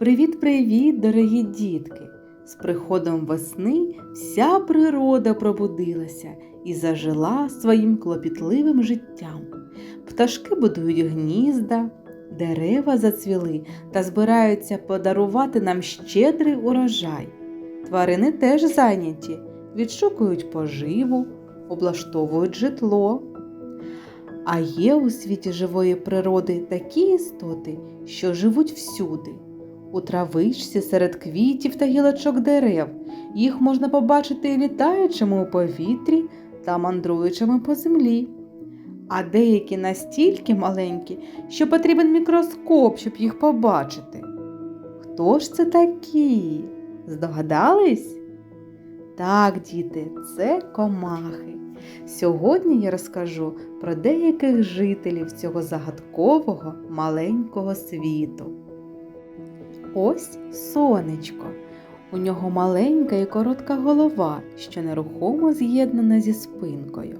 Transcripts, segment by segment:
Привіт-привіт, дорогі дітки! З приходом весни вся природа пробудилася і зажила своїм клопітливим життям. Пташки будують гнізда, дерева зацвіли та збираються подарувати нам щедрий урожай. Тварини теж зайняті, відшукують поживу, облаштовують житло. А є у світі живої природи такі істоти, що живуть всюди. У травичці серед квітів та гілочок дерев. Їх можна побачити літаючими у повітрі та мандруючими по землі. А деякі настільки маленькі, що потрібен мікроскоп, щоб їх побачити. Хто ж це такі? Здогадались? Так, діти, це комахи. Сьогодні я розкажу про деяких жителів цього загадкового маленького світу. Ось сонечко. У нього маленька і коротка голова, що нерухомо з'єднана зі спинкою.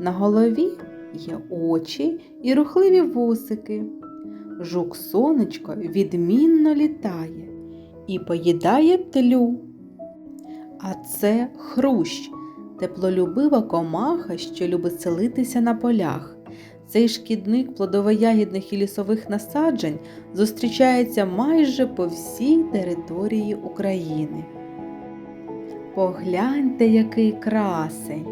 На голові є очі і рухливі вусики. Жук сонечко відмінно літає і поїдає тлю. А це хрущ, теплолюбива комаха, що любить селитися на полях. Цей шкідник плодово-ягідних і лісових насаджень зустрічається майже по всій території України. Погляньте, який красень!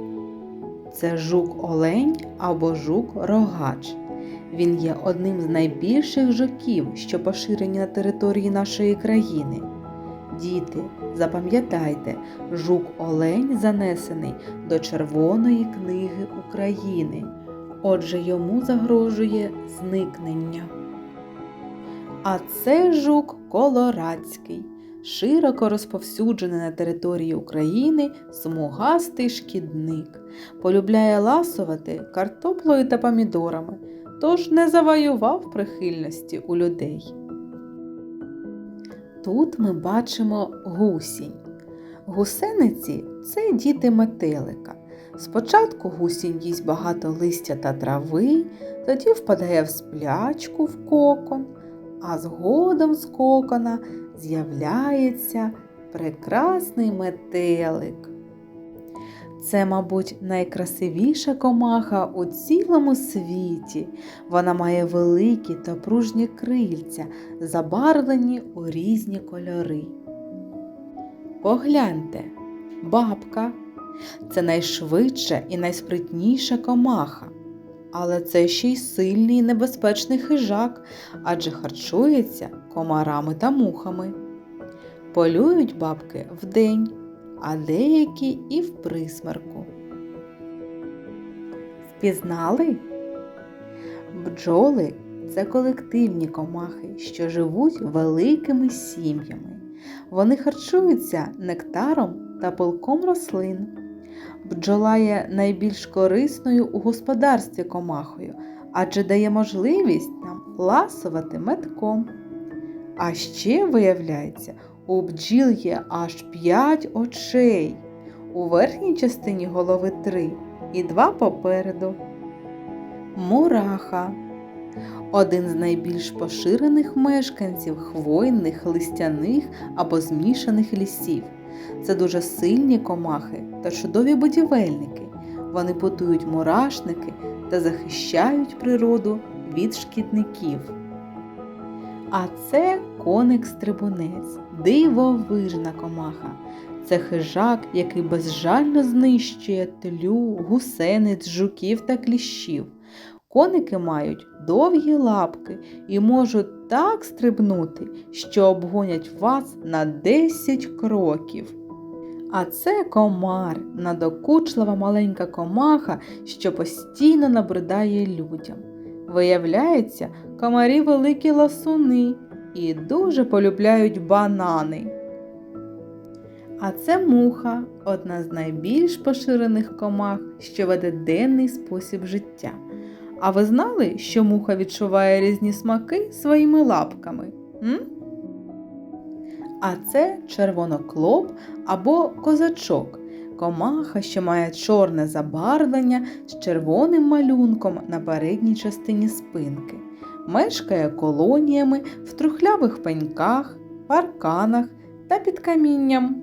Це жук-олень або жук-рогач. Він є одним з найбільших жуків, що поширені на території нашої країни. Діти, запам'ятайте, жук-олень занесений до Червоної книги України. Отже, йому загрожує зникнення. А це жук колорадський, широко розповсюджений на території України смугастий шкідник, полюбляє ласувати картоплею та помідорами, тож не завоював прихильності у людей. Тут ми бачимо гусінь. Гусениці це діти метелика. Спочатку гусінь їсть багато листя та трави, тоді впадає в сплячку в кокон, а згодом з кокона з'являється прекрасний метелик. Це, мабуть, найкрасивіша комаха у цілому світі. Вона має великі та пружні крильця, забарвлені у різні кольори. Погляньте, бабка це найшвидша і найспритніша комаха. Але це ще й сильний і небезпечний хижак, адже харчується комарами та мухами. Полюють бабки вдень, а деякі і в присмерку. Впізнали? Бджоли це колективні комахи, що живуть великими сім'ями. Вони харчуються нектаром та пилком рослин. Бджола є найбільш корисною у господарстві комахою, адже дає можливість нам ласувати метком. А ще, виявляється, у бджіл є аж п'ять очей. У верхній частині голови три і два попереду. Мураха один з найбільш поширених мешканців хвойних, листяних або змішаних лісів. Це дуже сильні комахи та чудові будівельники. Вони будують мурашники та захищають природу від шкідників. А це коник-стрибунець, дивовижна комаха. Це хижак, який безжально знищує тлю, гусениць, жуків та кліщів. Коники мають довгі лапки і можуть так стрибнути, що обгонять вас на 10 кроків. А це комар, надокучлива маленька комаха, що постійно набридає людям. Виявляється, комарі великі ласуни і дуже полюбляють банани. А це муха одна з найбільш поширених комах, що веде денний спосіб життя. А ви знали, що муха відчуває різні смаки своїми лапками? М? А це червоноклоп або козачок. Комаха, що має чорне забарвлення з червоним малюнком на передній частині спинки. Мешкає колоніями в трухлявих пеньках, парканах та під камінням.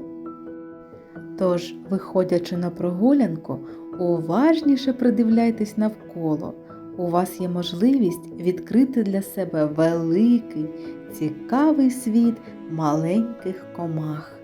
Тож, виходячи на прогулянку, уважніше придивляйтесь навколо. У вас є можливість відкрити для себе великий, цікавий світ маленьких комах.